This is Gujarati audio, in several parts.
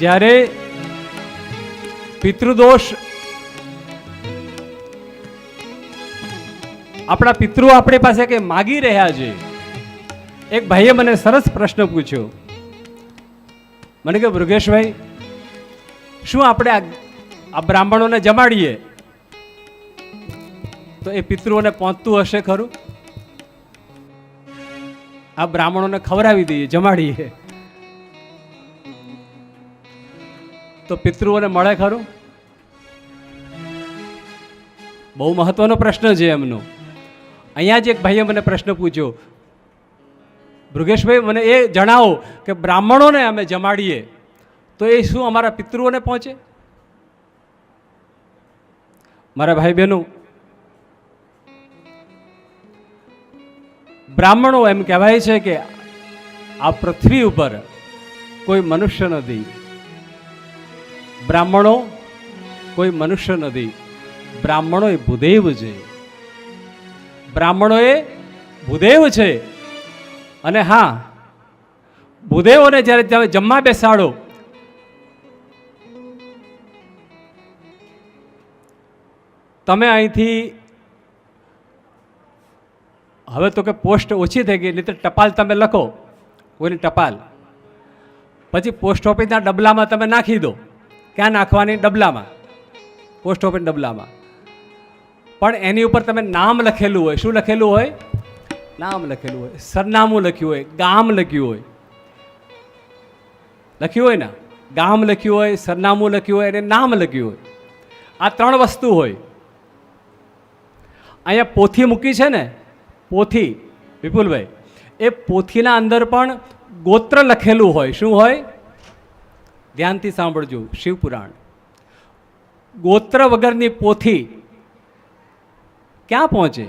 જ્યારે પિતૃદોષ આપણા પિતૃ આપણી પાસે કે માગી રહ્યા છે, એક ભાઈએ મને સરસ પ્રશ્ન પૂછ્યો. મને કે મૃગેશભાઈ, શું આપણે આ આ બ્રાહ્મણોને જમાડીએ? તો એ પિતૃઓને પહોંચતું હશે ખરું? આ બ્રાહ્મણોને ખવડાવી દઈએ, જમાડીએ. તો પિતૃઓને મળે ખરું? બહુ મહત્વનો પ્રશ્ન છે એમનો. અહીંયા જ એક ભાઈએ મને પ્રશ્ન પૂછ્યો. ભૃગેશભાઈ મને એ જણાવો કે બ્રાહ્મણોને અમે જમાડીએ, તો એ શું અમારા પિતૃઓને પહોંચે? મારા ભાઈ બહેનો બ્રાહ્મણો એમ કહેવાય છે કે આ પૃથ્વી ઉપર કોઈ મનુષ્ય નથી. બ્રાહ્મણો કોઈ મનુષ્ય નથી. બ્રાહ્મણો એ ભૂદેવ છે. બ્રાહ્મણો એ ભૂદેવ છે. અને હા, ભૂદેવોને જ્યારે તમે જમવા બેસાડો, તમે અહીંથી, હવે તો કે પોસ્ટ ઓછી થઈ ગઈ નહીં ટપાલ તમે લખો, કોઈની ટપાલ. પછી પોસ્ટ ઓફિસના ડબલામાં તમે નાખી દો. ક્યાં નાખવાની? ડબલામાં. પોસ્ટ ઓફિસ ડબલામાં. પણ એની ઉપર તમે નામ લખેલું હોય. શું લખેલું હોય? નામ લખેલું હોય. સરનામું લખ્યું હોય. ગામ લખ્યું હોય. લખ્યું હોય ને? ગામ લખ્યું હોય, સરનામું લખ્યું હોય અને નામ લખ્યું હોય. આ ત્રણ વસ્તુ હોય. અહીંયા પોથી મૂકી છે ને? પોથી. વિપુલભાઈ. એ પોથીના અંદર પણ ગોત્ર લખેલું હોય. શું હોય? ધ્યાનથી સાંભળજો શિવપુરાણ. ગોત્ર વગરની પોથી ક્યાં પહોંચે?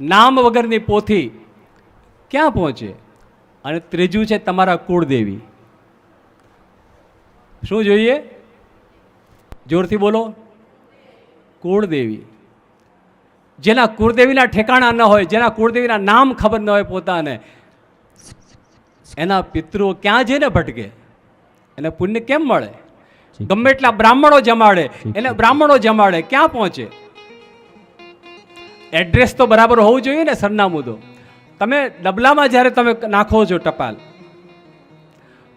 નામ વગરની પોથી ક્યાં પહોંચે? અને ત્રીજું છે તમારા કુળદેવી. શું જોઈએ? જોરથી બોલો. કુળદેવી. જેના કુળદેવીના ઠેકાણા ન હોય, જેના કુળદેવીના નામ ખબર ન હોય પોતાને, એના પિતૃઓ ક્યાં જઈને ભટકે? એને પુણ્ય કેમ મળે? ગમે એટલા બ્રાહ્મણો જમાડે એને બ્રાહ્મણો જમાડે ક્યાં પહોંચે? એડ્રેસ તો બરાબર હોવું જોઈએ ને સરનામું તો. તમે ડબલામાં જ્યારે તમે નાખો છો ટપાલ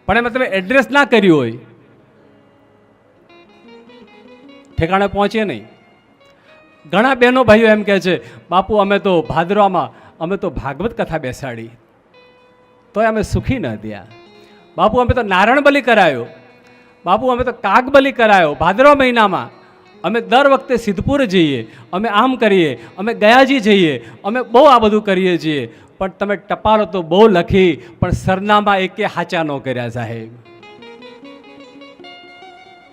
પણ એમાં તમે એડ્રેસ ના કર્યું હોય ઠેકાણે પહોંચે નહીં. ઘણા બહેનો ભાઈઓ એમ કહે છે બાપુ અમે તો ભાદરવામાં અમે તો ભાગવત કથા બેસાડી. તોય અમે સુખી ન થયા. બાપુ, અમે તો નારણ બલિ કરાયો. બાપુ, અમે તો કાગ બલિ કરાયો. ભાદરવા મહિનામાં અમે દર વખતે સિદ્ધપુર જઈએ, અમે આમ કરીએ, અમે ગયાજી જઈએ, અમે બહુ આ બધું કરીએ છીએ. પણ તમે ટપાલો તો બહુ લખી, પણ સરનામા એકે હાચા ન કર્યા સાહેબ.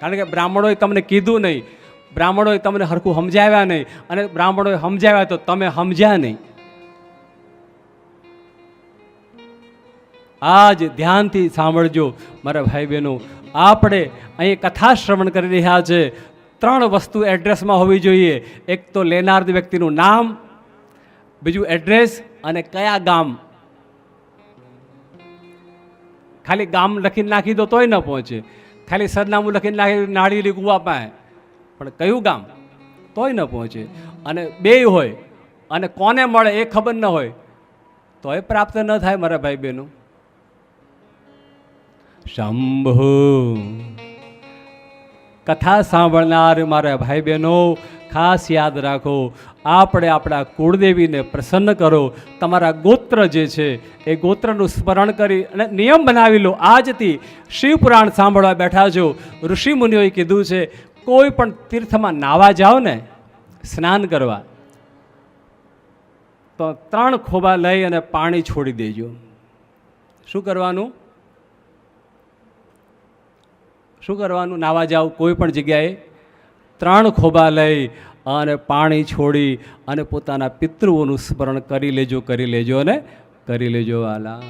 કારણ કે બ્રાહ્મણોએ તમને કીધું નહીં. બ્રાહ્મણોએ તમને હરખું સમજાવ્યા નહીં. અને બ્રાહ્મણોએ સમજાવ્યા તો તમે સમજ્યા નહીં. આજ ધ્યાનથી સાંભળજો, મારા ભાઈ બહેનો આપણે અહીં કથા શ્રવણ કરી રહ્યા છે. ત્રણ વસ્તુ એડ્રેસમાં હોવી જોઈએ. એક તો લેનાર વ્યક્તિનું નામ, બીજું એડ્રેસ અને કયા ગામ. ખાલી ગામ લખીને નાખી દો તોય ન પહોંચે. ખાલી સરનામું લખીને નાખી નાળી કુવા પાસે. પણ કયું ગામ? તોય ન પહોંચે. અને બેય હોય. અને કોને મળે એ ખબર ન હોય. તોય પ્રાપ્ત ન થાય, મારા ભાઈ બહેનો શંભુ. કથા સાંભળનાર મારા ભાઈ બહેનો ખાસ યાદ રાખો, આપણે આપણા કુળદેવીને પ્રસન્ન કરો. તમારા ગોત્ર જે છે, એ ગોત્રનું સ્મરણ કરી અને નિયમ બનાવી લો. આજથી શિવપુરાણ સાંભળવા બેઠા છો. ઋષિ મુનિઓએ કીધું છે, કોઈ પણ તીર્થમાં નાવા જાઓ ને, સ્નાન કરવા. તો ત્રણ ખોબા લઈ અને પાણી છોડી દેજો. શું કરવાનું? શું કરવાનું? નાવા જાઓ, કોઈ પણ જગ્યાએ. ત્રણ ખોબા લઈ અને પાણી છોડી અને પોતાના પિતૃઓનું સ્મરણ કરી લેજો કરી લેજો અને કરી લેજો. વાલા